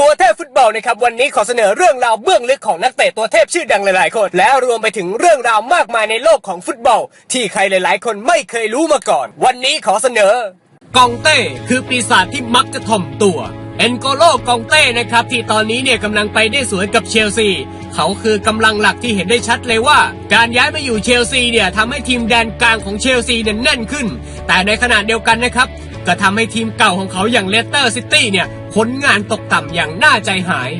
ตัวเทพฟุตบอลนะครับวันนี้ขอเสนอเรื่องราวเบื้องลึกของนักเตะตัวเทพชื่อดังหลายๆคนและรวมไปถึงเรื่องราวมากมายในโลกของฟุตบอล ที่ใครหลาย ๆ คนไม่เคยรู้มาก่อน วันนี้ขอเสนอกองเต้คือปีศาจที่มักจะถ่อมตัว เอนโกโลกองเต้นะครับที่ตอนนี้เนี่ยกำลังไปได้สวยกับเชลซี เขาคือกำลังหลักที่เห็นได้ชัดเลยว่า การย้ายมาอยู่เชลซีเนี่ยทำให้ทีมแดนกลางของเชลซีเนี่ยแน่นขึ้น แต่ในขณะเดียวกันนะครับก็ทำให้ทีมเก่าของเขาอย่างเลสเตอร์ซิตี้เนี่ยผลงานตกต่ำอย่างน่าใจหาย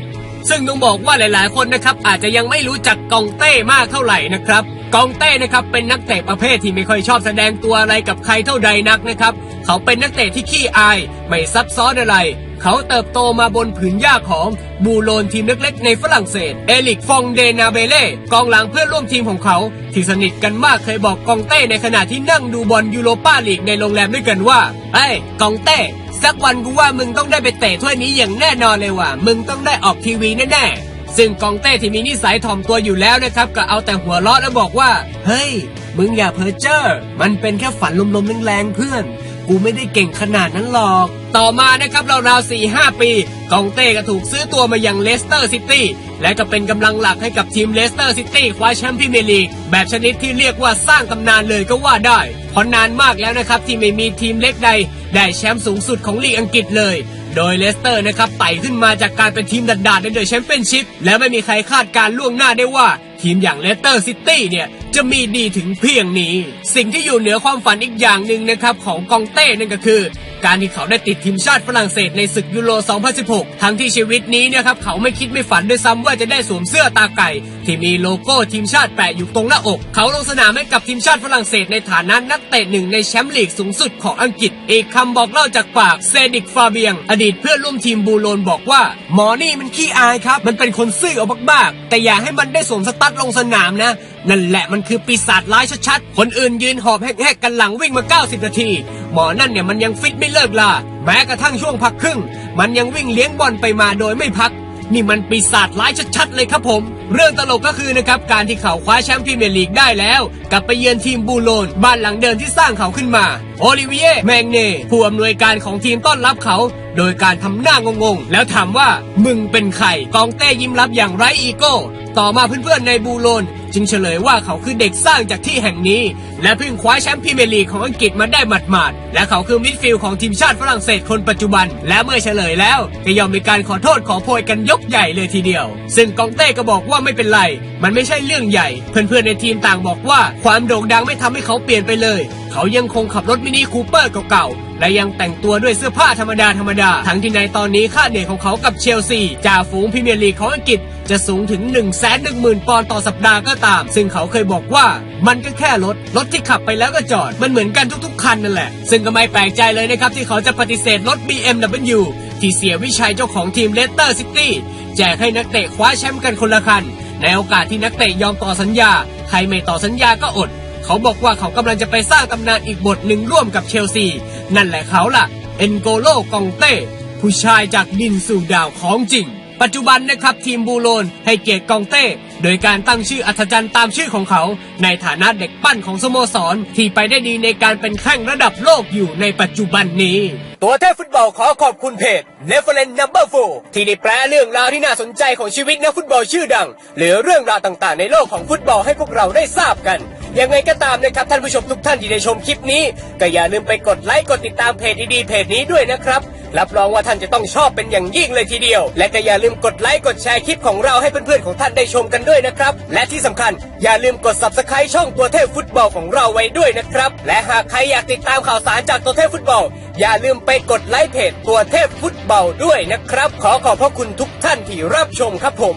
ซึ่งต้องบอกว่าหลาย ๆ คนนะครับอาจจะยังไม่รู้จักกองเต้มากเท่าไหร่นะครับกองเต้นะครับเป็นนักเตะประเภทที่ไม่ค่อยชอบแสดงตัวอะไรกับใครเท่าใดนักนะครับ เขาเป็นนักเตะที่ขี้อาย ไม่ซับซ้อนอะไร เขาเติบโตมาบนผืนหญ้าของบูโลนทีมเล็กๆ ในฝรั่งเศส เอลิกฟองเดนาเบเล่กองหลังเพื่อนร่วมทีมของเขา ที่สนิทกันมากเคยบอกกองเต้ในขณะที่นั่งดูบอลยูโรปาลีกในโรงแรมด้วยกันว่าเอ้ยกองเต้ สักวันกูว่ามึงต้องได้ไปเตะถ้วยนี้อย่างแน่นอนเลยว่ะมึงต้องได้ออกทีวีแน่ๆซึ่งกองเต้ที่มีนิสัยถ่อมตัวอยู่แล้วนะครับก็เอาแต่หัวเราะแล้วบอกว่า เฮ้ยมึงอย่าเพ้อเจ้อมันเป็นแค่ฝันลมๆแรงๆเพื่อน กูไม่ได้เก่งขนาดนั้นหรอก ต่อมานะครับราวๆ4 5ปี กองเต้ก็ถูกซื้อตัวมาอย่างเลสเตอร์ซิตี้และก็เป็นกำลังหลักให้กับทีมเลสเตอร์ซิตี้คว้าแชมป์พรีเมียร์ลีกแบบชนิดที่เรียกว่าสร้างตำนานเลยก็ว่าได้เพราะนานมากแล้วนะครับที่ไม่มีทีมเล็กใด ได้แชมป์สูงสุดของลีกอังกฤษเลยโดยเลสเตอร์นะครับไต่ขึ้นมาจากการเป็นทีมดัดๆในเดอะแชมเปี้ยนชิพและไม่มีใครคาดการ์ล่วงหน้าได้ว่า ทีมอย่างเลสเตอร์ซิตี้เนี่ย จะมีดีถึงเพียงนี้ สิ่งที่อยู่เหนือความฝันอีกอย่างหนึ่งนะครับของกองเต้นั่นก็คือ การที่เขาได้ติดทีมชาติฝรั่งเศสในศึกยูโร 2016 ทั้งที่ชีวิตนี้เนะครับเขาไม่คิดไม่ฝันด้วยซ้ำว่าจะได้สวมเสื้อตาไก่ ที่มีโลโก้ทีมชาติแปะอยู่ตรงหน้าอก เขาลงสนามให้กับทีมชาติฝรั่งเศสในฐานะนักเตะหนึ่งในแชมป์ลีกสูงสุดของอังกฤษ อีกคำบอกเล่าจากปากเซดิกฟาเบียง อดีตเพื่อนร่วมทีมบูโลนบอกว่า หมอนี่มันขี้อายครับ มันเป็นคนซื่อเอามากๆแต่อย่าให้มันได้สวมสตั๊ดลงสนามนะนั่นแหละมันคือปีศาจร้ายชัดๆคนอื่นยืนหอบแหกๆกันหลังวิ่งมา 90 นาที หมอนั่นเนี่ยมันยังฟิตไม่เลิกลาแม้กระทั่งช่วงพักครึ่ง มันยังวิ่งเลี้ยงบอลไปมาโดยไม่พัก นี่มันปีศาจร้ายชัดๆเลยครับผม เรื่องตลกก็คือนะครับ การที่เขาคว้าแชมป์พรีเมียร์ลีกได้แล้ว กลับไปเยือนทีมบูโลนบ้านหลังเดิมที่สร้างเขาขึ้นมาโอลิเวียแมงเน่ผู้อำนวยการของทีมต้อนรับเขา โดยการทำหน้างงๆ แล้วถามว่ามึงเป็นใครกองเต้ยิ้มรับอย่างไร้อีโก้ ต่อมาเพื่อนๆในบูโลน จึงเฉลยว่าเขาคือเด็กสร้างจากที่แห่งนี้ และเพิ่งคว้าแชมป์พรีเมียร์ลีกของอังกฤษมาได้หมาดๆและเขาคือมิดฟิลด์ของทีมชาติฝรั่งเศสคนปัจจุบัน และเมื่อเฉลยแล้วก็ยอมมีการขอโทษขอโพยกันยกใหญ่เลยทีเดียว ซึ่งกองเต้ก็บอกว่าไม่เป็นไร มันไม่ใช่เรื่องใหญ่ เพื่อนๆในทีมต่างบอกว่าความโด่งดังไม่ทำให้เขาเปลี่ยนไปเลย เขายังคงขับรถมินิคูเปอร์เก่าๆและยังแต่งตัวด้วยเสื้อผ้าธรรมดาธรรมดา ทั้งที่ในตอนนี้ค่าเหนื่อยของเขากับเชลซีจ่าฝูงพรีเมียร์ลีกของอังกฤษจะสูงถึง 1 1 0 0 0 0ปอนด์ต่อสัปดาห์ก็ตาม ซึ่งเขาเคยบอกว่ามันก็แค่รถ รถที่ขับไปแล้วก็จอด มันเหมือนกันทุกๆคันนั่นแหละ ซึ่งก็ไม่แปลกใจเลยนะครับ ที่เขาจะปฏิเสธรถ BMW ที่เสียวิชัยเจ้าของทีมเลสเตอร์ซิตี้แจกให้นักเตะคว้าแชมป์กันคนละคัน ในโอกาสที่นักเตะยอมต่อสัญญา ใครไม่ต่อสัญญาก็อด เขาบอกว่าเขากำลังจะไปสร้างตำนานอีกบทหนึ่งร่วมกับเชลซี นั่นแหละเขาล่ะ เอนโกโลกองเต้ผู้ชายจากดินสู่ดาวของจริง ปัจจุบันนะครับทีมบูโลนให้เกียรติกองเต้ โดยการตั้งชื่ออัธจันทร์ตามชื่อของเขา ในฐานะเด็กปั้นของสโมสร ที่ไปได้ดีในการเป็นแข้งระดับโลกอยู่ในปัจจุบันนี้ ตัวเทพฟุตบอลขอขอบคุณเพจ n e v e r e n Number 4ที่ได้แปลเรื่องราวที่น่าสนใจของชีวิตนักฟุตบอลชื่อดัง หรือเรื่องราวต่างๆ ในโลกของฟุตบอลให้พวกเราได้ทราบกันยังไงก็ตามนะครับท่านผู้ชมทุกท่านที่ได้ชมคลิปนี้ ก็อย่าลืมไปกดไลค์กดติดตามเพจดีๆเพจนี้ด้วยนะครับ รับรองว่าท่านจะต้องชอบเป็นอย่างยิ่งเลยทีเดียว และก็อย่าลืมกดไลค์กดแชร์คลิปของเราให้เพื่อนๆของท่านได้ชมกันด้วยนะครับ และที่สำคัญอย่าลืมกด subscribe ช่องตัวเทพฟุตบอลของเราไว้ด้วยนะครับ และหากใครอยากติดตามข่าวสารจากตัวเทพฟุตบอล อย่าลืมไปกดไลค์เพจตัวเทพฟุตบอลด้วยนะครับ ขอขอบพระคุณทุกท่านที่รับชมครับผม